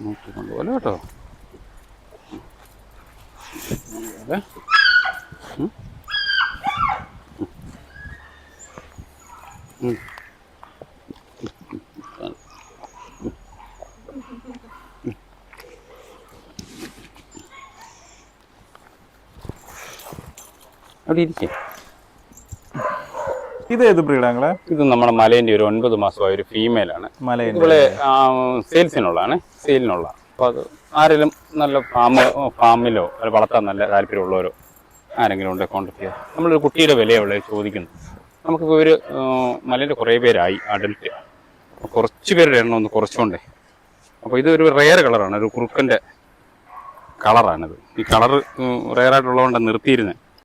പോലെ കേട്ടോ അതെ ഉം. ഉം. അവിടെ ഇരിക്കേ ഇത് ഏത് ബ്രീഡാങ്ങളെ ഇത് നമ്മുടെ മലേന്റെ ഒരു ഒൻപത് മാസമായ ഒരു ഫീമെയിൽ ആണ്. ഇവിടെ സെയിൽസിനുള്ളതാണ് സെയിലിനുള്ള അപ്പോൾ അത് ആരെങ്കിലും നല്ല ഫാം ഫാമിലോ വളർത്താൻ നല്ല താല്പര്യമുള്ളവരോ ആരെങ്കിലും ഉണ്ടെങ്കിൽ കോൺടാക്ട് ചെയ്യുക നമ്മളൊരു കുട്ടിയുടെ വിലയുള്ള ചോദിക്കുന്നു നമുക്ക് ഒരു മലേന്റെ കുറേ പേരായി അഡൽട്ട് കുറച്ച് പേരുടെ എണ്ണം ഒന്ന് കുറച്ചുകൊണ്ടേ അപ്പോൾ ഇതൊരു റെയർ കളറാണ് ഒരു കുറുക്കന്റെ കളറാണിത് ഈ കളർ റെയറായിട്ടുള്ളതുകൊണ്ടാണ് നിർത്തിയിരുന്നത്.